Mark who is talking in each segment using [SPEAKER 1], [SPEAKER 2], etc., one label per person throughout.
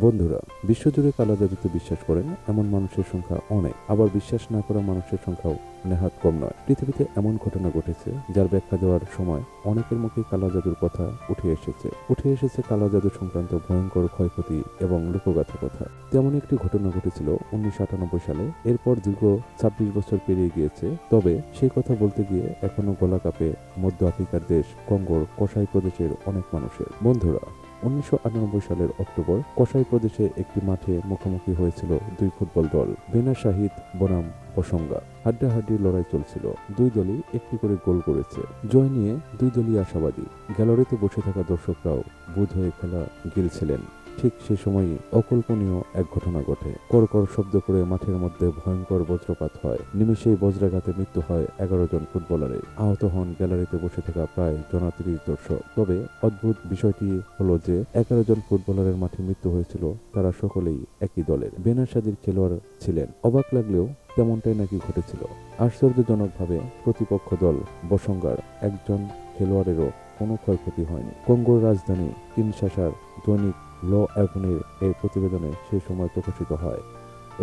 [SPEAKER 1] বন্ধুরা, বিশ্বজুড়ে কালা জাদুতে বিশ্বাস করেন, এমন মানুষের সংখ্যা অনেক। আবার বিশ্বাস না করা মানুষের সংখ্যাও নেহাত কম নয়। পৃথিবীতে এমন ঘটনা ঘটেছে, যার ব্যাখ্যা দেওয়ার সময় অনেকের মুখে কালা জাদুর কথা উঠে এসেছে। উঠে এসেছে কালা জাদু সংক্রান্ত ভয়ঙ্কর ক্ষয়ক্ষতি এবং লোকগাথা কথা। তেমন একটি ঘটনা ঘটেছিল উনিশশো আটানব্বই সালে। এরপর দীর্ঘ ছাব্বিশ বছর পেরিয়ে গিয়েছে। তবে সেই কথা বলতে গিয়ে এখনও গলা কাপে মধ্য আফ্রিকার দেশ, কঙ্গোর কসাই প্রদেশের অনেক মানুষের। বন্ধুরা উনিশশো আটানব্বই সালের অক্টোবর কসাই প্রদেশে একটি মাঠে মুখোমুখি হয়েছিল দুই ফুটবল দল বেনা শাহিদ, বনাম প্রসঙ্গা হাড্ডাহাড্ডি লড়াই চলছিল। দুই দলই একটি করে গোল করেছে। জয় নিয়ে দুই দলই আশাবাদী। গ্যালারিতে বসে থাকা দর্শকরাও বোধ হয়ে খেলা গিলছিলেন ঠিক সে সময়ই অকল্পনীয় এক ঘটনা ঘটে। করকর শব্দ করে মাঠের মধ্যে ভয়ঙ্কর বজ্রপাত হয়। নিমেষেই বজ্রাঘাতে মৃত্যু হয় এগারো জন ফুটবলারের আহত হন গ্যালারিতে বসে থাকা প্রায় জনাত্রিশ দর্শক। তবে অদ্ভুত বিষয়টি হলো যে, এগারো জন ফুটবলারের মাঠে মৃত্যু হয়েছিল, তারা সকলেই একই দলের। বেনাসাদির খেলোয়াড় ছিলেন। অবাক লাগলেও তেমনটাই নাকি ঘটেছিল। আশ্চর্যজনকভাবে প্রতিপক্ষ দল বসঙ্গার একজন খেলোয়াড়েরও কোনো ক্ষয়ক্ষতি হয়নি। কঙ্গোর রাজধানী কিনশাসার দৈনিক ল অ্যাভনের এই প্রতিবেদনে সেই সময় প্রকাশিত হয়।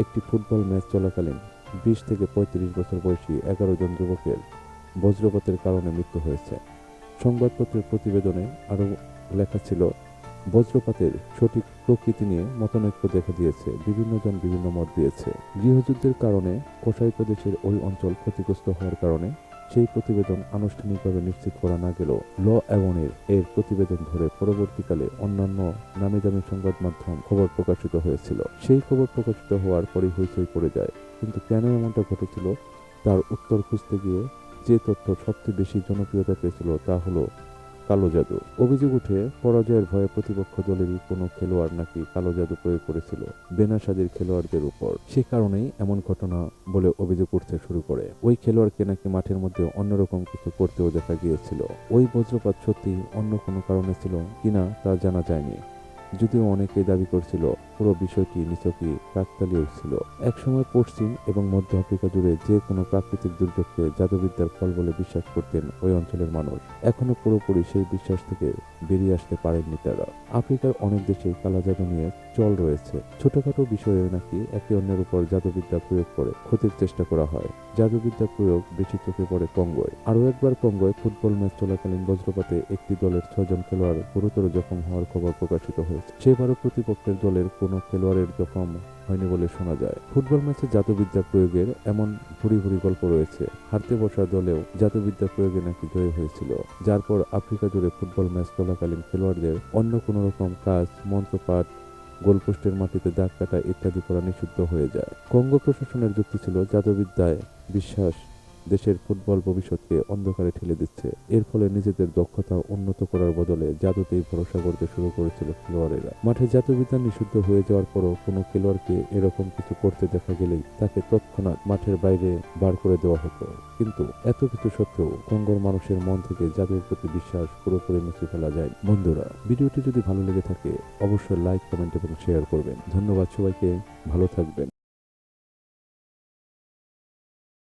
[SPEAKER 1] একটি ফুটবল ম্যাচ চলাকালীন বিশ থেকে পঁয়ত্রিশ বছর বয়সী এগারো জন যুবকের বজ্রপাতের কারণে মৃত্যু হয়েছে। সংবাদপত্রের প্রতিবেদনে আরও লেখা ছিল, বজ্রপাতের সঠিক প্রকৃতি নিয়ে মতানৈক্য দেখা দিয়েছে, বিভিন্ন জন বিভিন্ন মত দিয়েছে। গৃহযুদ্ধের কারণে কোসাই প্রদেশের ওই অঞ্চল ক্ষতিগ্রস্ত হওয়ার কারণে সেই প্রতিবেদন আনুষ্ঠানিকভাবে নিশ্চিত করা না গেলেও ল অ্যাভনের এর প্রতিবেদন ধরে পরবর্তীকালে অন্যান্য নামি দামি সংবাদ মাধ্যম খবর প্রকাশিত হয়েছিল। সেই খবর প্রকাশিত হওয়ার পরেই হইচই পড়ে যায়। কিন্তু কেন এমনটা ঘটেছিল? তার উত্তর খুঁজতে গিয়ে যে তথ্য সবচেয়ে বেশি জনপ্রিয়তা পেয়েছিল তা হলো কালো জাদু। অভিযোগ উঠে, পরাজয়ের ভয়ে প্রতিপক্ষ দলেরই কোনো খেলোয়াড় নাকি কালো জাদু প্রয়োগ করেছিল বেনাসাদের খেলোয়াড়দের উপর। সে কারণেই এমন ঘটনা বলে অভিযোগ উঠতে শুরু করে। ওই খেলোয়াড়কে নাকি মাঠের মধ্যে অন্যরকম কিছু করতেও দেখা গিয়েছিল। ওই বজ্রপাত সত্যি অন্য কোনো কারণে ছিল কিনা তা জানা যায়নি। যদিও অনেকেই দাবি করছিল, পুরো বিষয়টি নিছকই কাকতালীয় ছিল। একসময় পশ্চিম এবং মধ্য আফ্রিকা জুড়ে যে কোনো প্রাকৃতিক দুর্যোগকে জাদুবিদ্যার ফল বলে বিশ্বাস করতেন ওই অঞ্চলের মানুষ। এখনও পুরোপুরি সেই বিশ্বাস থেকে বেরিয়ে আসতে পারেননি তারা। আফ্রিকার অনেক দেশে কালা জাদু নিয়ে চল রয়েছে। ছোটখাটো বিষয়ে নাকি একে অন্যের উপর জাদুবিদ্যা প্রয়োগ করে ক্ষতির চেষ্টা করা হয়। জাদুবিদ্যা প্রয়োগ বেশি চোখে পড়ে কঙ্গোয় আরও একবার কঙ্গোয় ফুটবল ম্যাচ চলাকালীন বজ্রপাতে একটি দলের ছজন খেলোয়াড় গুরুতর জখম হওয়ার খবর প্রকাশিত হয়েছে। সেবারও প্রতিপক্ষের দলের কোনো খেলোয়াড়ের জখম হয়নি বলে শোনা যায়। ফুটবল ম্যাচে জাদুবিদ্যা প্রয়োগের এমন ভুরি ভুরি গল্প রয়েছে। হারতে বসা দলেও জাদুবিদ্যা প্রয়োগে নাকি জয় হয়েছিল। যার পর আফ্রিকা জুড়ে ফুটবল ম্যাচ চলাকালীন খেলোয়াড়দের অন্য কোনো রকম কাজ, মন্ত্রপাঠ, গোলপোস্টের মাটিতে দাগ কাটা ইত্যাদি করা নিষিদ্ধ হয়ে যায়। কঙ্গো প্রশাসনের যুক্তি ছিল জাদুবিদ্যায় বিশ্বাস দেশের ফুটবল ভবিষ্যৎকে অন্ধকারে ঠেলে দিচ্ছে। এর ফলে নিজেদের দক্ষতা উন্নত করার বদলে জাদুতেই ভরসা করতে শুরু করেছিল খেলোয়াড়েরা। মাঠে জাদুবিদ্যা নিষিদ্ধ হয়ে যাওয়ার পরও কোনো খেলোয়াড়কে এরকম কিছু করতে দেখা গেলেই তাকে তৎক্ষণাৎ মাঠের বাইরে বার করে দেওয়া হতো। কিন্তু এত কিছু সত্ত্বেও কঙ্গোর মানুষের মন থেকে জাদুর প্রতি বিশ্বাস পুরোপুরি মুছে ফেলা যায় বন্ধুরা, ভিডিওটি যদি ভালো লেগে থাকে, অবশ্যই লাইক কমেন্ট এবং শেয়ার করবেন। ধন্যবাদ সবাইকে, ভালো থাকবেন।